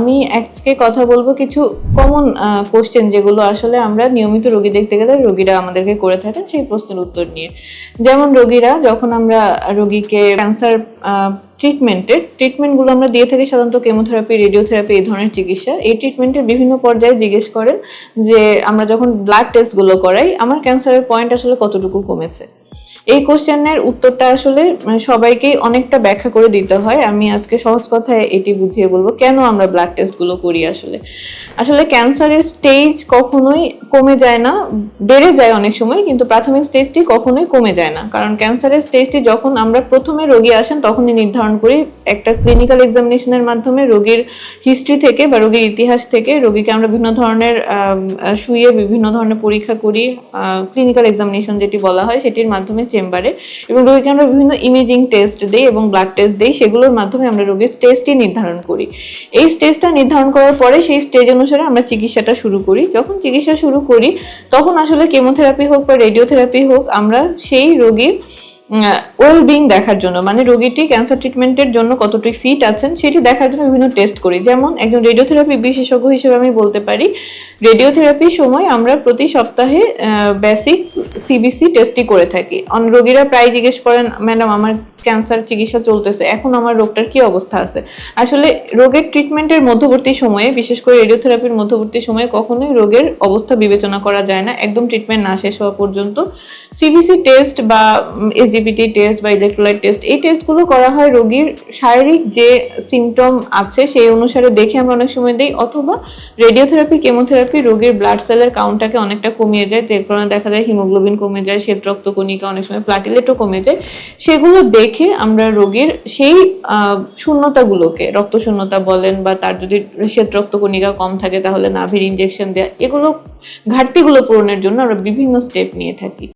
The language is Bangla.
আমি আজকে কথা বলব কিছু কমন কোশ্চেন যেগুলো আসলে আমরা নিয়মিত রোগী দেখতে গেলে রোগীরা আমাদেরকে করে থাকেন সেই প্রশ্নের উত্তর নিয়ে। যেমন রোগীরা যখন আমরা রোগীকে ক্যান্সার ট্রিটমেন্টের ট্রিটমেন্টগুলো আমরা দিয়ে থাকি সাধারণত কেমোথেরাপি রেডিওথেরাপি এই ধরনের চিকিৎসা। এই ট্রিটমেন্টের বিভিন্ন পর্যায়ে জিজ্ঞেস করেন যে, আমরা যখন ব্লাড টেস্টগুলো করাই, আমার ক্যান্সারের পয়েন্ট আসলে কতটুকু কমেছে? এই কোশ্চেনের উত্তরটা আসলে মানে সবাইকেই অনেকটা ব্যাখ্যা করে দিতে হয়। আমি আজকে সহজ কথায় এটি বুঝিয়ে বলব, কেন আমরা ব্লাড টেস্টগুলো করি আসলে? আসলে ক্যান্সারের স্টেজ কখনোই কমে যায় না, বেড়ে যায় অনেক সময়, কিন্তু প্রাথমিক স্টেজটি কখনোই কমে যায় না। কারণ ক্যান্সারের স্টেজটি যখন আমরা প্রথমে রোগী আসেন, তখনই নির্ধারণ করি একটা ক্লিনিক্যাল এক্সামিনেশনের মাধ্যমে রোগীর হিস্ট্রি থেকে বা রোগীর ইতিহাস থেকে। রোগীকে আমরা বিভিন্ন ধরনের শুয়ে বিভিন্ন ধরনের পরীক্ষা করি। ক্লিনিক্যাল এক্সামিনেশন যেটি বলা হয়, সেটির মাধ্যমে চেম্বারে এবং রোগীকে আমরা বিভিন্ন ইমেজিং টেস্ট দিই এবং ব্লাড টেস্ট দিই, সেগুলোর মাধ্যমে আমরা রোগীর স্টেজটি নির্ধারণ করি। এই স্টেজটা নির্ধারণ করার পরে সেই স্টেজ অনুসারে আমরা চিকিৎসাটা শুরু করি। যখন চিকিৎসা শুরু করি, তখন আসলে কেমোথেরাপি হোক বা রেডিওথেরাপি হোক, আমরা সেই রোগীর ওয়েল বিং দেখার জন্য মানে রোগীটি ক্যান্সার ট্রিটমেন্টের জন্য কতটুকু ফিট আছেন, সেটি দেখার জন্য বিভিন্ন টেস্ট করি। যেমন একজন রেডিওথেরাপি বিশেষজ্ঞ হিসেবে আমি বলতে পারি রেডিওথেরাপির সময় আমরা প্রতি সপ্তাহে বেসিক সিবিসি টেস্টই করে থাকি। রোগীরা প্রায় জিজ্ঞেস করেন ম্যাডাম আমার ক্যান্সার চিকিৎসা চলতেছে, এখন আমার রোগটার কি অবস্থা আছে? আসলে রোগের ট্রিটমেন্টের মধ্যবর্তী সময়ে, বিশেষ করে রেডিওথেরাপির মধ্যবর্তী সময়ে কখনোই রোগের অবস্থা বিবেচনা করা যায় না। একদম ট্রিটমেন্ট না শেষ হওয়া পর্যন্ত সিবিসি টেস্ট বা এসজিপিটি টেস্ট বা ইলেকট্রোলাইট টেস্ট এই টেস্টগুলো করা হয় রোগীর শারীরিক যে সিমটম আছে সেই অনুসারে দেখে আমরা অনেক সময় দিই, অথবা রেডিওথেরাপি কেমোথেরাপি রোগীর ব্লাড সেলের কাউন্টটাকে অনেকটা কমিয়ে যায়। এর কারণে দেখা যায় হিমোগ্লোবিন কমে যায়, শ্বেত রক্তকণিকা অনেক সময় প্লাটিলেটও কমে যায়। সেগুলো দেখে আমরা রোগীর সেই শূন্যতাগুলোকে, রক্ত শূন্যতা বলেন বা তার যদি শ্বেত রক্তকণিকা কম থাকে তাহলে নাভির ইনজেকশন দেওয়া এগুলো ঘাটতিগুলো পূরণের জন্য আমরা বিভিন্ন স্টেপ নিয়ে থাকি।